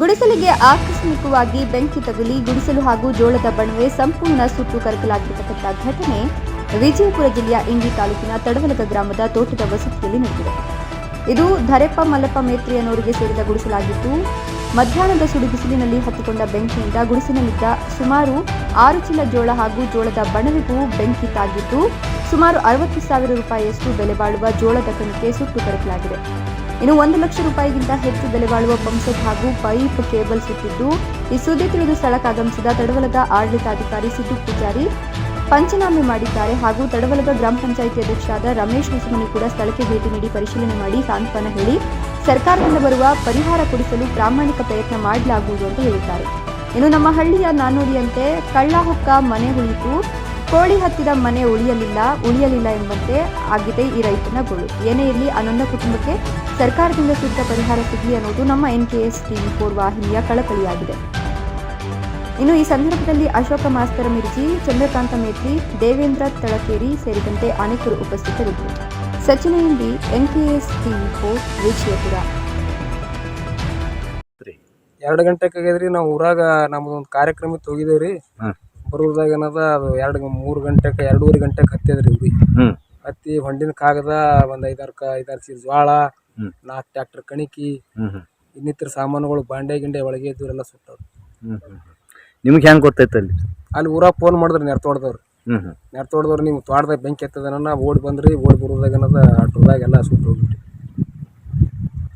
ಗುಡಿಸಲಿಗೆ ಆಕಸ್ಮಿಕವಾಗಿ ಬೆಂಕಿ ತಗುಲಿ ಗುಡಿಸಲು ಹಾಗೂ ಜೋಳದ ಬಣವೆ ಸಂಪೂರ್ಣ ಸುಟ್ಟು ಕರಕಲಾಗಿರತಕ್ಕಂಥ ಘಟನೆ ವಿಜಯಪುರ ಜಿಲ್ಲೆಯ ಇಂಡಿ ತಾಲೂಕಿನ ತಡವಲಗ ಗ್ರಾಮದ ತೋಟದ ವಸತಿಯಲ್ಲಿ ನಡೆದಿದೆ. ಇದು ಧರೆಪ್ಪ ಮಲ್ಲಪ್ಪ ಮೇತ್ರಿ ಅನ್ನೋರಿಗೆ ಸೇರಿದ ಗುಡಿಸಲಾಗಿದ್ದು, ಮಧ್ಯಾಹ್ನದ ಸುಡು ಬಿಸಿಲಿನಲ್ಲಿ ಹತ್ತಿಕೊಂಡ ಬೆಂಕಿಯಿಂದ ಗುಡಿಸಿನಲ್ಲಿದ್ದ ಸುಮಾರು ಆರು ಚೀಲ ಜೋಳ ಹಾಗೂ ಜೋಳದ ಬಣವೆಗೂ ಬೆಂಕಿ ತಾಗಿದ್ದು ಸುಮಾರು ಅರವತ್ತು ಸಾವಿರ ರೂಪಾಯಿಯಷ್ಟು ಬೆಲೆ ಬಾಳುವ ಜೋಳದ ಕಣಕ್ಕೆ ಸುಟ್ಟು ಕರಕಲಾಗಿದೆ ಇನ್ನು ಒಂದು ಲಕ್ಷ ರೂಪಾಯಿಗಿಂತ ಹೆಚ್ಚು ಬೆಲೆ ಬಾಳುವ ಪಂಪ್ಸೆಟ್ ಹಾಗೂ ಪೈಪ್ ಕೇಬಲ್ ಸುಟ್ಟಿದ್ದು ಈ ಸುದ್ದಿ ತಿಳಿದು ಸ್ಥಳಕ್ಕಾಗಮಿಸಿದ ತಡವಲದ ಆಡಳಿತಾಧಿಕಾರಿ ಸಿದ್ದು ಪೂಜಾರಿ ಪಂಚನಾಮೆ ಮಾಡಿದ್ದಾರೆ ಹಾಗೂ ತಡವಲದ ಗ್ರಾಮ ಪಂಚಾಯಿತಿ ಅಧ್ಯಕ್ಷರಾದ ರಮೇಶ್ ಹೊಸಮನಿ ಕೂಡ ಸ್ಥಳಕ್ಕೆ ಭೇಟಿ ನೀಡಿ ಪರಿಶೀಲನೆ ಮಾಡಿ ಸಾಂತ್ವನ ಹೇಳಿ ಸರ್ಕಾರದಿಂದ ಬರುವ ಪರಿಹಾರ ಕೊಡಿಸಲು ಪ್ರಾಮಾಣಿಕ ಪ್ರಯತ್ನ ಮಾಡಲಾಗುವುದು ಅಂತ ಹೇಳಿದ್ದಾರೆ. ಇನ್ನು ನಮ್ಮ ಹಳ್ಳಿಯ ನಾನೂರಿಯಂತೆ ಕಳ್ಳ ಹೊಕ್ಕ ಮನೆ ಉಳಿತು ಕೋಳಿ ಹತ್ತಿದ ಮನೆ ಉಳಿಯಲಿಲ್ಲ ಉಳಿಯಲಿಲ್ಲ ಎಂಬಂತೆ ಆಗಿದೆ ಈ ರೈತನ ಗೋಳು. ಏನೇ ಇರಲಿ ಅನೊಂದ ಕುಟುಂಬಕ್ಕೆ ಸರ್ಕಾರದಿಂದ ಸೂಕ್ತ ಪರಿಹಾರ ಸಿಗಲಿ ಅನ್ನೋದು ನಮ್ಮ N K S TV four ವಾಹಿನಿಯ ಕಳಕಳಿಯಾಗಿದೆ. ಇನ್ನು ಈ ಸಂದರ್ಭದಲ್ಲಿ ಅಶೋಕ ಮಾಸ್ತರ ಮಿರ್ಜಿ ಚಂದ್ರಕಾಂತ ಮೇತ್ರಿ ದೇವೇಂದ್ರ ತಳಕೇರಿ ಸೇರಿದಂತೆ ಅನೇಕರು ಉಪಸ್ಥಿತರಿದ್ದರು. Sachin Indi NKS TV four Vijayapura. ಎರಡು ಗಂಟೆಗೆ ಆಗ್ಯದ್ರಿ ನಾವು ಊರಾಗ ನಮ್ದು ಒಂದು ಕಾರ್ಯಕ್ರಮಕ್ಕೆ ಹೋಗಿದ್ದೇವ್ರಿ. ಹ್ಮ್. ಬರೋದಾಗ ಏನದ ಅದು ಎರಡು ಮೂರು ಗಂಟೆಗೆ ಎರಡೂವರೆ ಗಂಟೆಗೆ ಹತ್ತಿದ್ರಿ ಉರಿ. ಹ್ಮ್. ಹತ್ತಿ ಹೊಂಡಿನ ಕಾಗದ ಒಂದು ಐದಾರು ಕ ಐದಾರು ಚೀಲ ಜೋಳ ಹ್ಮ್. ನಾಲ್ಕು ಟ್ಯಾಕ್ಟರ್ ಕಣಿಕಿ ಹ್ಮ್ ಹ್ಮ್. ಇನ್ನಿತರ ಸಾಮಾನುಗಳು ಬಾಂಡೆ ಗಿಂಡೆ ಒಳಗೆ ಇದ್ದವರೆಲ್ಲ ಸುಟ್ಟವ್ರು. ಹ್ಮ್ ಹ್ಮ್ ನಿಮ್ಗೆ ಹೆಂಗೆ ಗೊತ್ತೈತೆ ಅಲ್ಲಿ? ಅಲ್ಲಿ ಊರಾಗ ಫೋನ್ ಮಾಡಿದ್ರಿ ನೆರ್ತೋಡ್ದವ್ರು. ಹ್ಮ್ ಹ್ಮ್. ನೆರ್ತೋಡ್ದವ್ರು ನೀವು ತೋಟದಾಗ ಬೆಂಕಿ ಎತ್ತದನ ಓಡಿ ಬಂದ್ರಿ ಓಡಿ ಬರೋದಾಗ ಏನದ ಆಟೋದಾಗ ಎಲ್ಲ ಸುಟ್ಟು ಹೋಗ್ಬಿಟ್ಟು